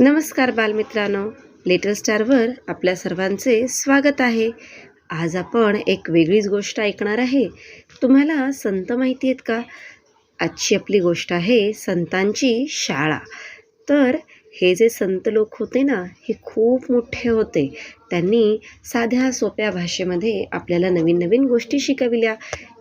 नमस्कार बालमित्रांनो. लिटल स्टारवर आपल्या सर्वांचे स्वागत आहे. आज आपण एक वेगळीच गोष्ट ऐकणार आहे. तुम्हाला संत माहिती आहेत का? आजची आपली गोष्ट आहे संतांची शाळा. तर हे जे संत लोक होते ना हे खूप मोठे होते. त्यांनी साध्या सोप्या भाषेमध्ये आपल्याला नवीन नवीन गोष्टी शिकविल्या.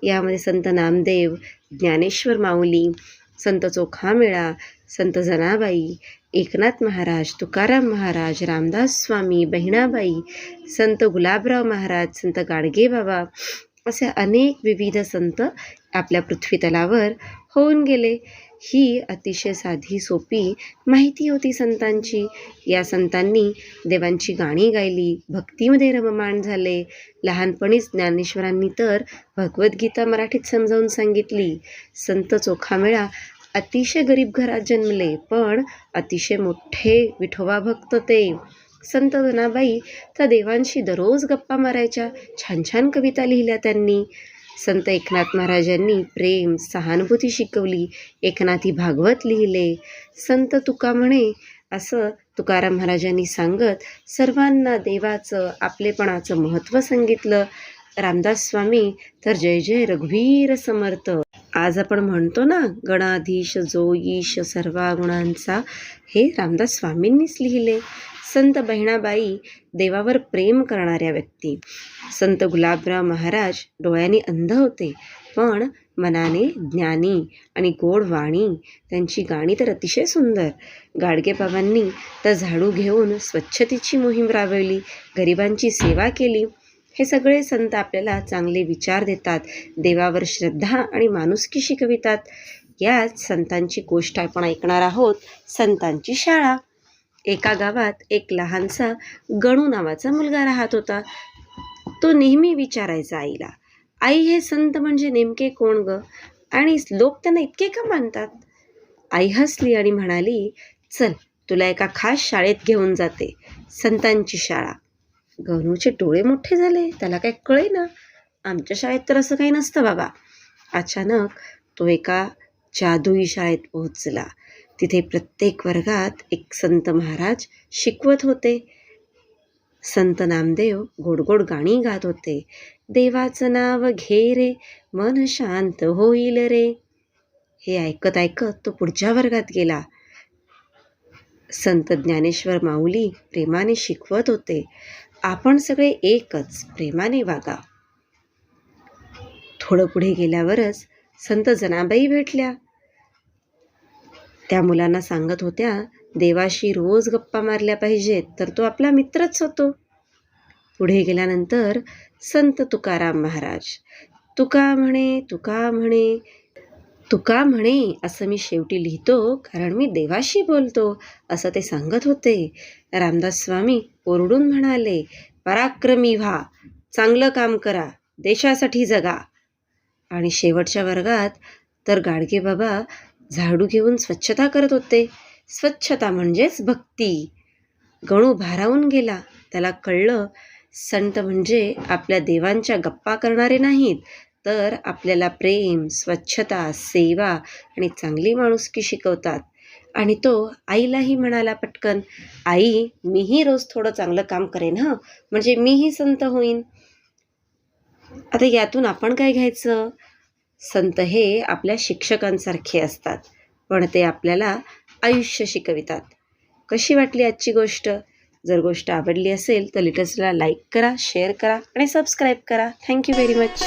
यामध्ये संत नामदेव ज्ञानेश्वर माऊली संत चोखामेळा संत जनाबाई एकनाथ महाराज तुकाराम महाराज रामदास स्वामी बहिणाबाई संत गुलाबराव महाराज संत गाडगे बाबा असे अनेक विविध संत आपल्या पृथ्वीतलावर होऊन गेले. ही अतिशय साधी सोपी माहिती होती संतांची. या संतांनी देवांची गाणी गायली भक्तीमध्ये रममाण झाले. लहानपणीच ज्ञानेश्वरांनी तर भगवद्गीता मराठीत समजावून सांगितली. संत चोखामेळा अतिशय गरीब घरात जन्मले पण अतिशय मोठे विठोबा भक्त ते. संत जनाबाई तर देवांशी दररोज गप्पा मारायच्या छान छान कविता लिहिल्या त्यांनी. संत एकनाथ महाराजांनी प्रेम सहानुभूती शिकवली. एकनाथी भागवत लिहिले. संत तुका म्हणे असं तुकाराम महाराजांनी सांगत सर्वांना देवाचं आपलेपणाचं महत्त्व सांगितलं. रामदास स्वामी तर जय जय रघुवीर समर्थ. आज आपण म्हणतो ना गणाधीश जो ईश सर्वा गुणांचा हे रामदास स्वामींनीच लिहिले. संत बहिणाबाई देवावर प्रेम करणाऱ्या व्यक्ती. संत गुलाबराव महाराज डोळ्यांनी अंध होते. पण मनाने ज्ञानी आणि गोड वाणी त्यांची गाणी तर अतिशय सुंदर. गाडगेबाबांनी तर झाडू घेऊन स्वच्छतेची मोहीम राबवली गरिबांची सेवा केली. हे सगळे संत आपल्याला चांगले विचार देतात देवावर श्रद्धा आणि माणुसकी शिकवितात याच संतांची गोष्ट आपण ऐकणार आहोत संतांची शाळा. एका गावात एक लहानसा गणू नावाचा मुलगा राहत होता. तो नेहमी विचारायचा आईला आई हे संत म्हणजे नेमके कोण ग? आणि लोक त्यांना इतके का मानतात? आई हसली आणि म्हणाली चल तुला एका खास शाळेत घेऊन जाते संतांची शाळा. गणूचे डोळे मोठे झाले त्याला काय कळे ना आमच्या शाळेत तर असं काही नसतं बाबा. अचानक तो एका जादुई शाळेत पोहोचला. तिथे प्रत्येक वर्गात एक संत महाराज शिकवत होते. संत नामदेव गोड गोड गाणी गात होते. देवाचं नाव घे रे मन शांत होईल रे. हे ऐकत ऐकत तो पुढच्या वर्गात गेला. संत ज्ञानेश्वर माऊली प्रेमाने शिकवत होते. आपण सगळे एकच प्रेमाने वागा. थोडं पुढे गेल्यावरच संत जनाबाई भेटल्या. त्या मुलांना सांगत होत्या देवाशी रोज गप्पा मारल्या पाहिजेत तर तो आपला मित्रच होतो. पुढे गेल्यानंतर संत तुकाराम महाराज तुका म्हणे तुका म्हणे तुका म्हणे असं मी शेवटी लिहितो कारण मी देवाशी बोलतो असं ते सांगत होते. रामदास स्वामी ओरडून म्हणाले पराक्रमी व्हा चांगलं काम करा देशासाठी जगा. आणि शेवटच्या वर्गात तर गाडगे बाबा झाडू घेऊन स्वच्छता करत होते. स्वच्छता म्हणजेच भक्ती. गणू भारावून गेला. त्याला कळलं संत म्हणजे आपल्या देवांच्या गप्पा करणारे नाहीत तर आपल्याला प्रेम स्वच्छता सेवा आणि चांगली माणुसकी शिकवतात. आणि तो आईलाही म्हणाला पटकन आई मीही रोज थोडं चांगलं काम करेन हं? म्हणजे मीही संत होईन. आता यातून आपण काय घ्यायचं? संत हे आपल्या शिक्षकांसारखे असतात पण ते आपल्याला आयुष्य शिकवितात. कशी वाटली आजची गोष्ट? जर गोष्ट आवडली असेल तर लिटल्सला लाईक करा शेअर करा आणि सबस्क्राईब करा. Thank you very much